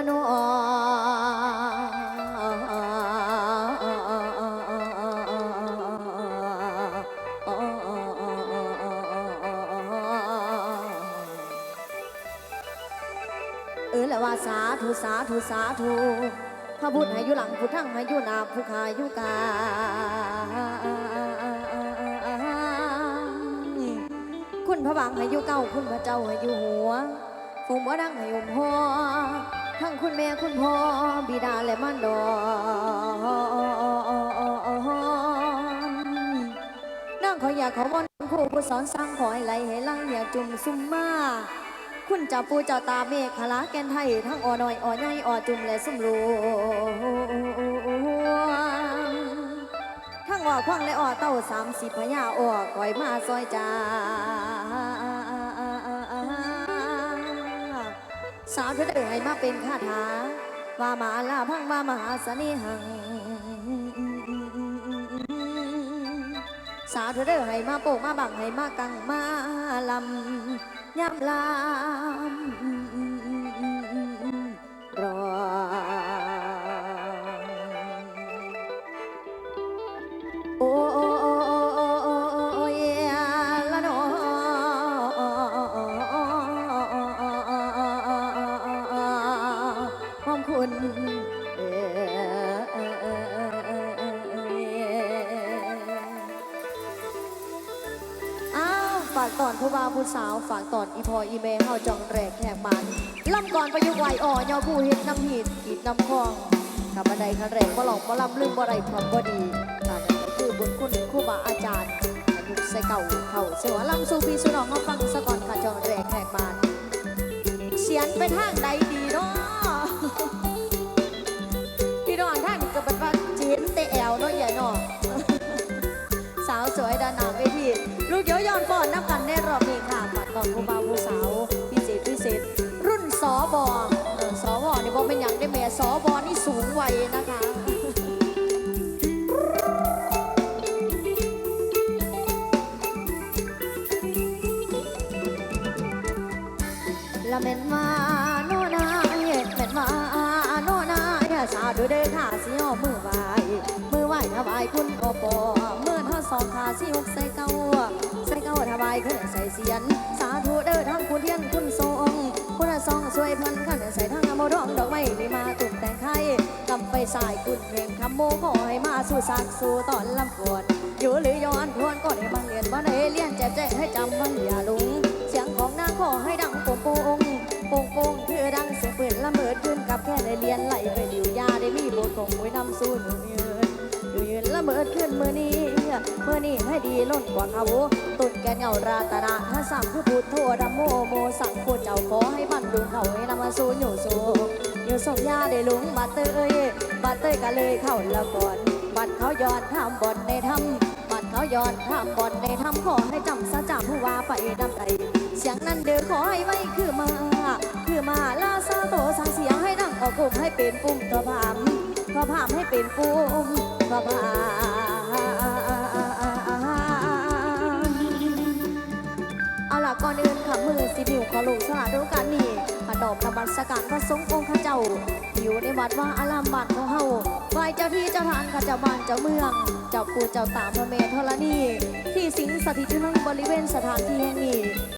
ละนอเออแล้วว่าสาธุสาธุสาธุพระพุทธให้อยู่หลังพุทธังให้อยู่หนาผู้ขาอยู่กลางคุณพระบางให้อยู่เก้าคุณพระเจ้าให้อยู่หัวฟูงบ่ดังให้อมหัว คุณแม่คุณพ่อบิดาและมารดานางขออยากขอวอนครูผู้สอนสร้างขอให้ไหลให้ไหลังอย่าจุ่มซุ่มมาคุณเจ้าปูเจ้าตาเมฆขลาแกนไทยทั้งอ่อน้อยอ่อใหญ่อ่อจุ่มและสุ่มรวงทั้งอ่อควังและอ่อเต้าสามสิบพญาอ่อคอยมาซอยจ้า สาวเธอเอ่ยมาเป็นคาถาว่ามาลาพังว่ามหาเสน่หัง สาวเธอเด้ให้มาโปกมาบังให้มากังมาลำยำลำ คุณเอ่อ้าวฝากตอนผู้บ่าวผู้สาว ฝากตอนอีพออีเมเฮาจองแรกแขกมันล่ำก่อนประยุกต์ไหวอ่อยอผู้เฮ็ดน้ำหีดขีดน้ำคลองกับบันไดคันแรกบ่หลอกบ่ลำลืมบ่ไรความบ่ดีอาจจะคือบุญคุณครูบาอาจารย์อายุใส่เก่าเท่าเสวลำสู่พี่สู่น้องมาฟังสะก่อนค่ะจองแรกแขกมันเสียนไปทางใดดีเนาะ นเตแอลเนาะใหญ่เนาะสาวสวยดานหนาเวทีลูกเยอะย้อนปอนนับกันในรอบนี้ค่ะปัดตอนผู้บ่าวผู้สาวพิเศษพิเศษ รุ่นสอบอสอบอนี่บอกเป็นอย่างได้แม่สอบอนี่สูงวัยนะคะละเม็นมาโนนาเห็ดเม็นมาโนนาเฮ้สาวดูเด้อค่ะสิยอมือไวมือไหว ถวายคุณโอปอเมื่อท่อสองขาสิหกใส่เก้าใส่เก้าถวายขึ้นใส่เสียน สาธุเด้อทั้งคุณเทียนคุณทรงคุณซองสวยพันขันใส่ทั้งอมดองดอกไม้มีมาตุกแต่งไทยกำไปสายคุณเพลงคำโมขอให้มาสู่สักสู่ตอนลำปวดอยู่หรือย้อนทวนก็ได้บังเรียนบันเรียนแจกแจงให้จำมันอย่าลุงเสียงของนางขอให้ดังโป่งโป่งโป่งโป่งคือดังเสียงปืนละเมิดขึ้นกับแค่ได้เรียนไหลไปหลิวยาได้มีบทของมวยนำสู้หนูยืนหนูยืนละ เมิดขึ้นมือนี้เมื่อนี้ให้ดีล้นกว่าเขาตุดแกนเหงาราตนาถ้าสั่งคือพูดโทษโมโมสั่งพูดเจ้าขอให้บันดุงเขาให้นำมาสู้อยู่สู้อยู่ส่งยาได้ลุงบัดเตยบัดเตยก็เลยเข้าละก่อนบัดเขายอดทำบอลในทำบัดเขายอดทำบอลในทำขอให้จำซะจำผู้ว่าไปดำใจเสียงนั้นเดือขอให้ไว้คือมา คือมาลาซาโตสางเสียงให้ดังออกกลุ่มให้เป็นปุ่มตัวพามตัวพามให้เป็นปุ่ม ตัวพาเอาล่ะก่อนอื่นค่ะมือสิบิวขอลงสละดูการนี้ขนมนมัสการพระสงฆ์องค์ข้าเจ้า อยู่ในวัดว่าอารามบ้านของเฮาไหว้เจ้าที่เจ้าทางข้าเจ้าบ้านเจ้าเมือง เจ้าปู่เจ้าตาพระเมธรณีที่สิงสถิตอยู่ในบริเวณสถานที่แห่งนี้